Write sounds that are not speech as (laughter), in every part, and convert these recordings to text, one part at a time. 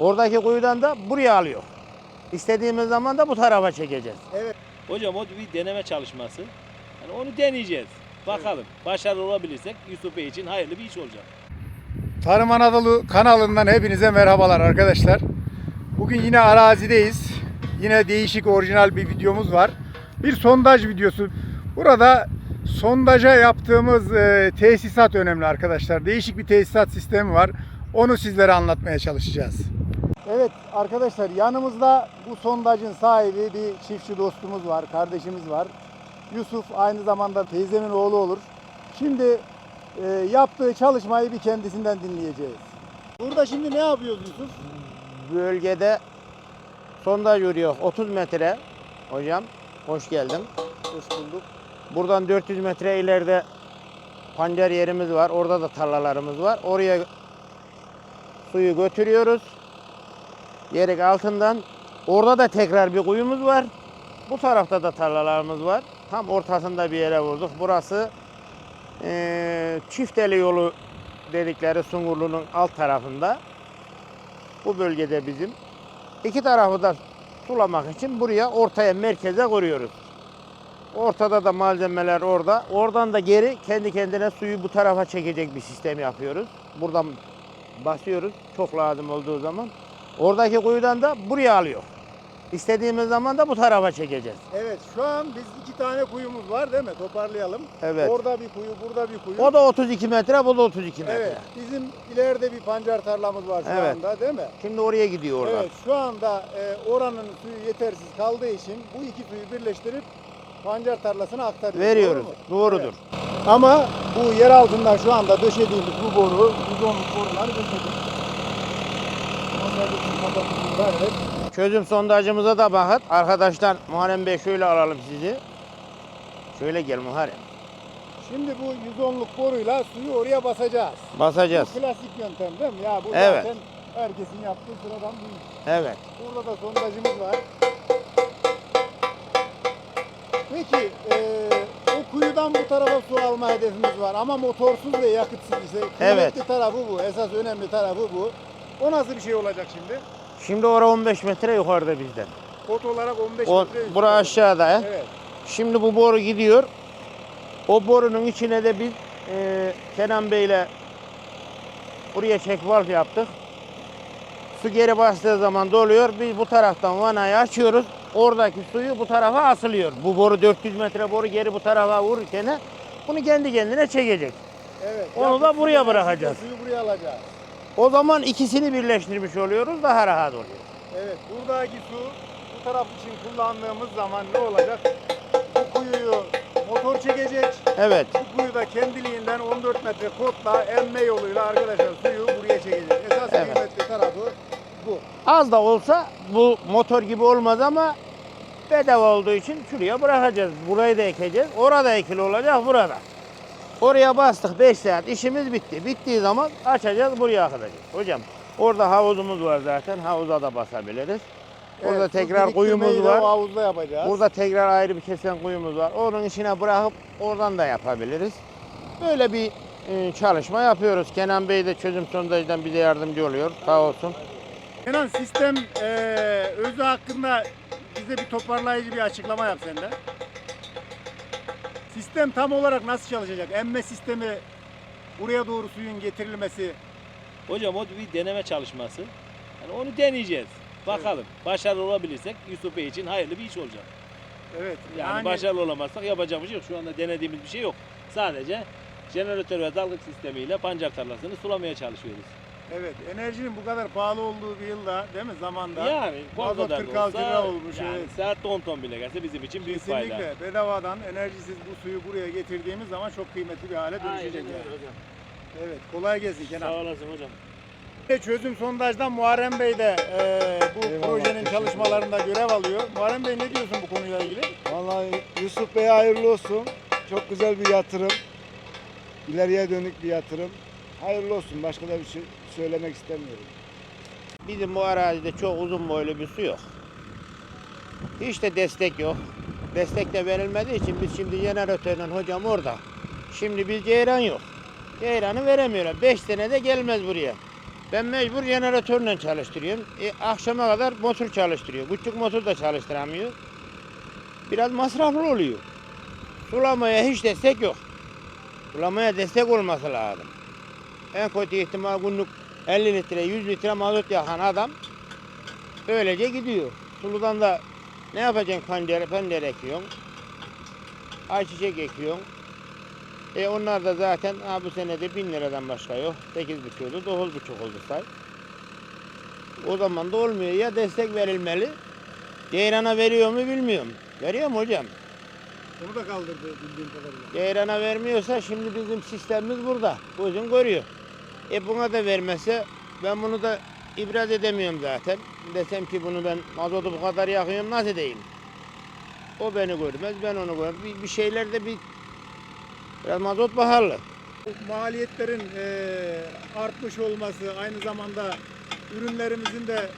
Oradaki kuyudan da buraya alıyor. İstediğimiz zaman da bu tarafa çekeceğiz. Hocam o bir deneme çalışması. Yani onu deneyeceğiz. Bakalım. Başarılı olabilirsek Yusuf Bey için hayırlı bir iş olacak. Tarım Anadolu kanalından hepinize merhabalar arkadaşlar. Bugün yine arazideyiz. Yine değişik orijinal bir videomuz var. Bir sondaj videosu. Burada sondaja yaptığımız e, tesisat önemli arkadaşlar. Değişik bir tesisat sistemi var. Onu sizlere anlatmaya çalışacağız. Evet arkadaşlar yanımızda bu sondajın sahibi bir çiftçi dostumuz var, kardeşimiz var. Yusuf aynı zamanda teyzemin oğlu olur. Şimdi e, yaptığı çalışmayı bir kendisinden dinleyeceğiz. Burada şimdi ne yapıyoruz Yusuf? Bölgede sondaj yürüyor 30 metre. Hocam hoş geldin. Hoş bulduk. Buradan 400 metre ileride pancar yerimiz var. Orada da tarlalarımız var. Oraya suyu götürüyoruz. Yerik altından. Orada da tekrar bir kuyumuz var. Bu tarafta da tarlalarımız var. Tam ortasında bir yere vurduk. Burası eee Çifteli yolu dedikleri Sungurlu'nun alt tarafında. Bu bölgede bizim. İki tarafı da sulamak için buraya ortaya merkeze kuruyoruz. Ortada da malzemeler orada. Oradan da geri kendi kendine suyu bu tarafa çekecek bir sistem yapıyoruz. Buradan basıyoruz çok lazım olduğu zaman. Oradaki kuyudan da buraya alıyor. İstediğimiz zaman da bu tarafa çekeceğiz. Evet şu an biz iki tane kuyumuz var değil mi? Toparlayalım. Evet. Orada bir kuyu, burada bir kuyu. O da 32 metre, bu da 32 metre. Evet. Bizim ileride bir pancar tarlamız var şu Evet. anda değil mi? Şimdi oraya gidiyor oradan. Evet. Şu anda e, oranın suyu yetersiz kaldığı için bu iki suyu birleştirip pancar tarlasına aktarıyoruz. Veriyoruz. Doğru? Doğrudur. Evet. Ama bu yer altından şu anda döşediğimiz bu boru, 110'luk boruları döşedik. Onları da kapatımız var. Evet. Çözüm sondajımıza da bakın. Arkadaşlar Muharrem Bey şöyle alalım sizi. Şöyle gel Muharrem. Şimdi bu 110'luk boruyla suyu oraya basacağız. Basacağız. Bu klasik yöntem değil mi? Ya bu Evet. zaten herkesin yaptığı sıradan bir iş. Evet. Burada da sondajımız var. Peki eee, o kuyudan bu tarafa su alma hedefimiz var ama motorsuz ve yakıtsız ise kıymetli Evet. tarafı bu. Esas önemli tarafı bu. O nasıl bir şey olacak şimdi? Şimdi ora 15 metre yukarıda bizden. Kot olarak 15 O, metre bura aşağıda. he. Evet. Şimdi bu boru gidiyor. O borunun içine de biz e, Kenan Bey'le buraya çek valf yaptık. Su geri bastığı zaman doluyor. Biz bu taraftan vanayı açıyoruz. Oradaki suyu bu tarafa asılıyor. Bu boru 400 metre boru geri bu tarafa vururken bunu kendi kendine çekecek. Evet. Onu da buraya bırakacağız. Suyu buraya alacağız. O zaman ikisini birleştirmiş oluyoruz. Daha rahat oluyor. Evet. Buradaki su bu taraf için kullandığımız zaman ne olacak? Bu kuyuyu motor çekecek. Evet. Bu kuyu da kendiliğinden 14 metre kotla emme yoluyla arkadaşlar suyu buraya çekecek. Esas Evet. kıymetli tarafı bu. Az da olsa bu motor gibi olmaz ama bedava olduğu için şuraya bırakacağız. Burayı da ekeceğiz. Orada ekili olacak burada. Oraya bastık 5 saat işimiz bitti. Bittiği zaman açacağız buraya akıtacağız. Hocam orada havuzumuz var zaten. Havuza da basabiliriz. Burada Evet, tekrar kuyumuz var. Havuzda yapacağız. Burada tekrar ayrı bir kesen kuyumuz var. Onun içine bırakıp oradan da yapabiliriz. Böyle bir e, çalışma yapıyoruz. Kenan Bey de çözüm sondajdan bize yardımcı oluyor. Sağ olsun. Kenan sistem eee özü hakkında bize bir toparlayıcı bir açıklama yap sen de. Sistem tam olarak nasıl çalışacak? Emme sistemi buraya doğru suyun getirilmesi. Hocam o bir deneme çalışması. Yani onu deneyeceğiz. Bakalım. Başarılı olabilirsek Yusuf Bey için hayırlı bir iş olacak. Evet. Yani, başarılı olamazsak yapacak bir şey yok. Şu anda denediğimiz bir şey yok. Sadece jeneratör ve dalgıç sistemiyle pancar tarlasını sulamaya çalışıyoruz. Evet. Enerjinin bu kadar pahalı olduğu bir yılda değil mi zamanda? Yani Mazot kadar da 46 olsa, lira olmuş, Yani evet. saatte 10 ton bile gelse bizim için büyük fayda. Kesinlikle bedavadan enerjisiz bu suyu buraya getirdiğimiz zaman çok kıymetli bir hale dönüşecek. Aynen yani. hocam. Evet, kolay gelsin Kenan. Sağ olasın hocam. Çözüm sondajdan Muharrem Bey de e, bu Eyvallah, projenin çalışmalarında görev alıyor. Muharrem Bey ne diyorsun bu konuyla ilgili? Vallahi Yusuf Bey hayırlı olsun. Çok güzel bir yatırım. İleriye dönük bir yatırım. Hayırlı olsun. Başka da bir şey söylemek istemiyorum. Bizim bu arazide çok uzun boylu bir su yok. Hiç de destek yok. Destek de verilmediği için biz şimdi jeneratörle hocam orada. Şimdi bir ceyran yok. Ceyranı veremiyorlar. 5 senede gelmez buraya. Ben mecbur jeneratörle çalıştırıyorum. E, akşama kadar motor çalıştırıyor. Küçük motor da çalıştıramıyor. Biraz masraflı oluyor. Sulamaya hiç destek yok. Sulamaya destek olması lazım. En kötü ihtimal günlük 50 litre, 100 litre mazot yakan adam öylece gidiyor. Suludan da ne yapacaksın pencere, pencere ekiyorsun. Ayçiçek ekiyorsun. E onlar da zaten ha, bu sene de 1000 liradan başka yok. 8,5 oldu, 9,5 oldu say. O zaman da olmuyor. Ya destek verilmeli. Ceyrana veriyor mu bilmiyorum. Veriyor mu hocam? Onu da kaldırdı bildiğim kadarıyla. Ceyrana vermiyorsa şimdi bizim sistemimiz burada. Gözün görüyor. E buna da vermese ben bunu da ibraz edemiyorum zaten. Desem ki bunu ben mazotu bu kadar yakıyorum nasıl edeyim? O beni görmez, ben onu görmez. Bir, bir şeylerde bir biraz mazot pahalı. Maliyetlerin eee, artmış olması aynı zamanda ürünlerimizin de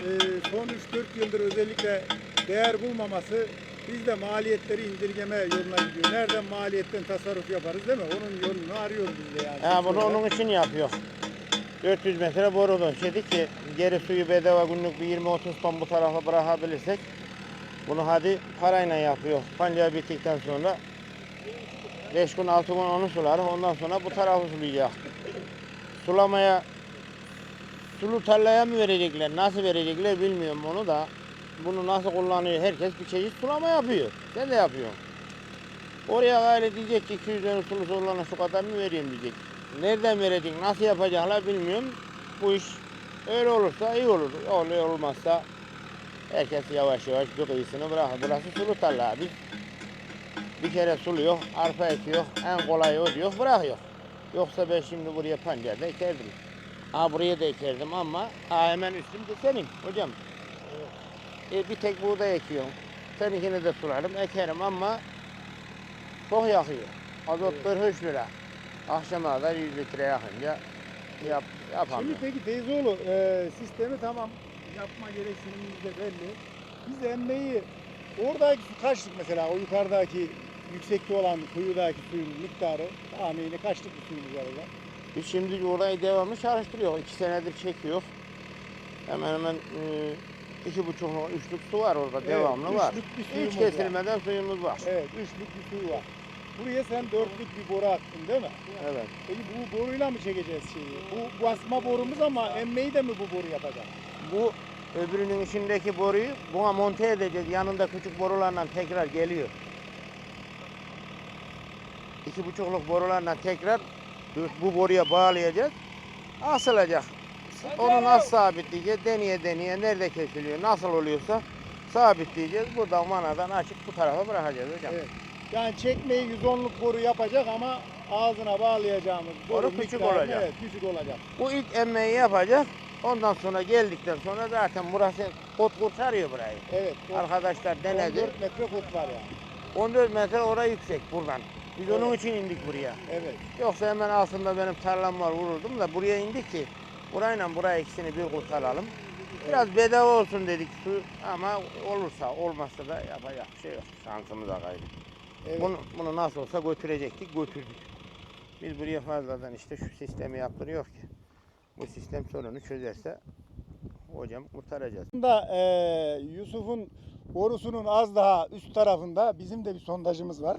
eee, son 3-4 yıldır özellikle değer bulmaması biz de maliyetleri indirgeme yoluna gidiyor. Nereden maliyetten tasarruf yaparız değil mi? Onun yolunu arıyoruz biz de yani. Ha bunu onun için yapıyor. 400 metre boru döşedik ki geri suyu bedava günlük bir 20-30 ton bu tarafa bırakabilirsek bunu hadi parayla yapıyor. Pancar bittikten sonra 5 gün 6 gün onu sular ondan sonra bu tarafı sulayacak. Sulamaya sulu tarlaya mı verecekler nasıl verecekler bilmiyorum onu da bunu nasıl kullanıyor herkes bir çeşit sulama yapıyor. Sen de yapıyorsun. Oraya gayrı diyecek ki 200 tane sulu sorulana şu kadar mı vereyim diyecek. Nereden verecek, nasıl yapacaklar bilmiyorum. Bu iş öyle olursa iyi olur. Öyle olmazsa herkes yavaş yavaş bir kıyısını bırakır. Burası sulu tarla. Biz bir kere suluyor, arpa ekiyor, en kolay o diyor, bırakıyor. Yoksa ben şimdi buraya pancar da ekerdim. Ha buraya da ekerdim ama ha hemen üstüm de senin hocam. E, bir tek buğday ekiyorum. Seninkini de sularım, ekerim ama çok yakıyor. Azotlar 3 lira. Akşama kadar 100 litre yakınca yap, Şimdi yapamıyorum. peki teyzeoğlu eee sistemi tamam yapma gereksinimimiz de belli. Biz emmeyi oradaki su kaçlık mesela o yukarıdaki yüksekte olan kuyudaki suyun miktarı tahmini kaçlık bir suyumuz var orada? Biz şimdi orayı devamlı çalıştırıyor. İki senedir çekiyor. Hemen hemen e, iki buçuk, üçlük su var orada Evet, devamlı var. bir Hiç suyumuz var. kesilmeden suyumuz var. Evet, üçlük bir suyu var. Buraya sen dörtlük bir boru attın değil mi? Evet. Peki bu boruyla mı çekeceğiz şeyi? Bu basma borumuz ama emmeyi de mi bu boru yapacak? Bu öbürünün içindeki boruyu buna monte edeceğiz. Yanında küçük borularla tekrar geliyor. İki buçukluk borularla tekrar bu boruya bağlayacağız. Asılacak. Onu nasıl sabitleyeceğiz? Deneye deneye nerede kesiliyor, nasıl oluyorsa sabitleyeceğiz. Buradan manadan açıp bu tarafa bırakacağız hocam. Evet. Yani çekmeyi 110'luk boru yapacak ama ağzına bağlayacağımız boru Boru küçük miktarı, olacak. Evet, küçük olacak. Bu ilk emmeyi yapacak. Ondan sonra geldikten sonra zaten burası kot kurtarıyor burayı. Evet. o Arkadaşlar denedi. 14 metre kut var yani. 14 metre oraya yüksek buradan. Biz onun Evet. için indik buraya. Evet. Yoksa hemen altında benim tarlam var vururdum da buraya indik ki burayla buraya ikisini bir kurtaralım. Biraz bedava olsun dedik su ama olursa olmazsa da yapacak bir şey yok. Şansımıza gayrı. Evet. Bunu, bunu nasıl olsa götürecektik götürdük. Biz buraya fazladan işte şu sistemi yaptırıyor ki bu sistem sorunu çözerse hocam kurtaracağız. Aslında eee, Yusuf'un borusunun az daha üst tarafında bizim de bir sondajımız var.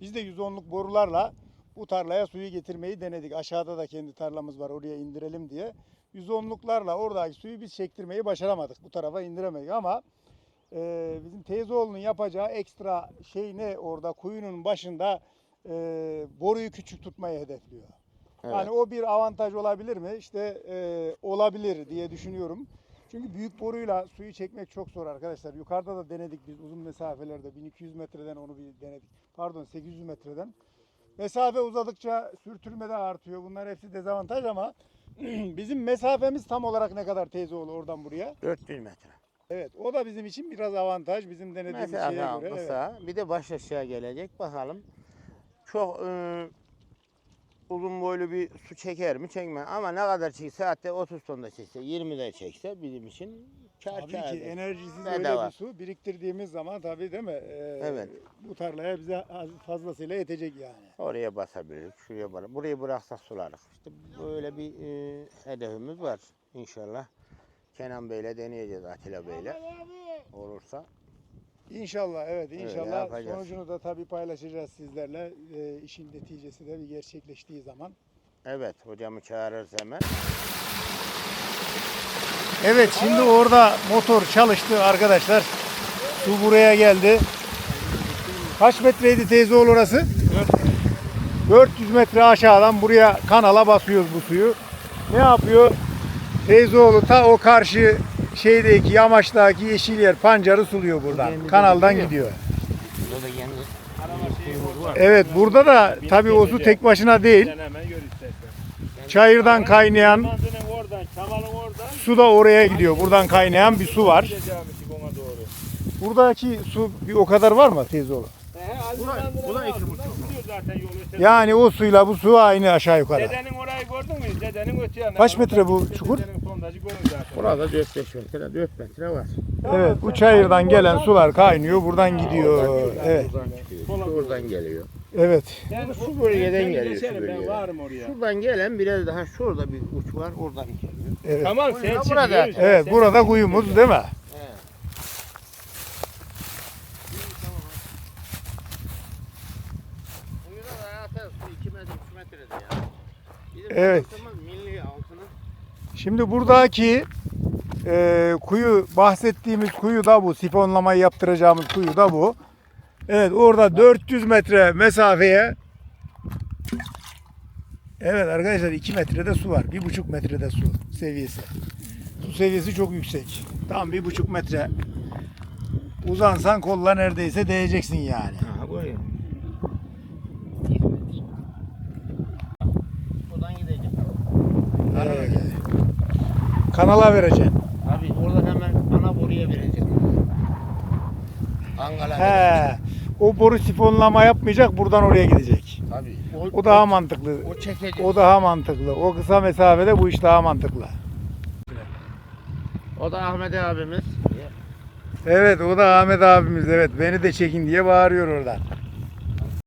Biz de 110'luk borularla bu tarlaya suyu getirmeyi denedik. Aşağıda da kendi tarlamız var oraya indirelim diye. 110'luklarla oradaki suyu biz çektirmeyi başaramadık. Bu tarafa indiremedik ama eee, bizim teyzeoğlunun yapacağı ekstra şey ne orada kuyunun başında eee, boruyu küçük tutmayı hedefliyor. Evet. Yani o bir avantaj olabilir mi? İşte e, olabilir diye düşünüyorum. Çünkü büyük boruyla suyu çekmek çok zor arkadaşlar. Yukarıda da denedik biz uzun mesafelerde 1200 metreden onu bir denedik. Pardon 800 metreden. Mesafe uzadıkça sürtünme de artıyor. Bunlar hepsi dezavantaj ama (clears throat) bizim mesafemiz tam olarak ne kadar teyzeoğlu oradan buraya? 400 metre. Evet o da bizim için biraz avantaj bizim denediğimiz Mesafe şeye göre. Evet. kısa. Bir de baş aşağı gelecek. Bakalım. Çok e, uzun boylu bir su çeker mi çekmez. Ama ne kadar çekse saatte 30 ton da çekse 20 de çekse bizim için Kar Tabii ki enerjisiz Bedava. öyle bir su biriktirdiğimiz zaman tabii değil mi? Ee, Evet. Bu tarlaya bize az- fazlasıyla yetecek yani. Oraya basabiliriz, şuraya basabiliriz. Burayı bıraksak sularız. İşte böyle bir e, hedefimiz var inşallah. Kenan Bey'le deneyeceğiz Atilla Bey'le. Olursa. İnşallah evet inşallah yapacağız. sonucunu da tabii paylaşacağız sizlerle. Ee, işin neticesi de bir gerçekleştiği zaman. Evet hocamı çağırırız hemen. Evet şimdi orada motor çalıştı arkadaşlar. Su buraya geldi. Kaç metreydi teyze oğlu orası? 400 metre aşağıdan buraya kanala basıyoruz bu suyu. Ne yapıyor? Teyzeoğlu ta o karşı şeydeki yamaçtaki yeşil yer pancarı suluyor buradan. Kendi Kanaldan gidiyor. gidiyor. Burada da kendi Evet burada da tabii o su tek başına değil. Çayırdan kaynayan su da oraya gidiyor. Buradan kaynayan bir su var. Buradaki su bir o kadar var mı yolu ötesi. Yani o suyla bu su aynı aşağı yukarı. Dedenin orayı gördün mü? Dedenin. Kaç metre bu çukur? Zaten. Burada 4-5 metre, 4 metre var. Evet bu çayırdan gelen sular kaynıyor buradan gidiyor. Evet. Buradan çıkıyor. Geliyor. Evet. Yani Şu bölgeden geliyor, şu geçerim, Ben bölgeden. varım oraya. Şuradan gelen biraz daha şurada bir uç var, oradan geliyor. Evet. Tamam sen Burada çık. yürü. Evet Sen- burada kuyumuz değil mi? Buyurun zaten su 2 metre, 3 metrede ya. Bizim Evet. Şimdi buradaki e, kuyu bahsettiğimiz kuyu da bu. Sifonlamayı yaptıracağımız kuyu da bu. Evet orada 400 metre mesafeye Evet arkadaşlar 2 metrede su var. 1,5 metrede su seviyesi. Su seviyesi çok yüksek. Tam 1,5 metre. Uzansan kolla neredeyse değeceksin yani. Ha buraya. Buradan gidecek. Evet. Kanala vereceksin. Abi oradan hemen ana boruya verecek. Angala. He. O boru sifonlama yapmayacak buradan oraya gidecek. Tabii. O daha mantıklı. o çekecek. O daha mantıklı. O kısa mesafede bu iş daha mantıklı. O da Ahmet abimiz. Evet o da Ahmet abimiz evet beni de çekin diye bağırıyor oradan.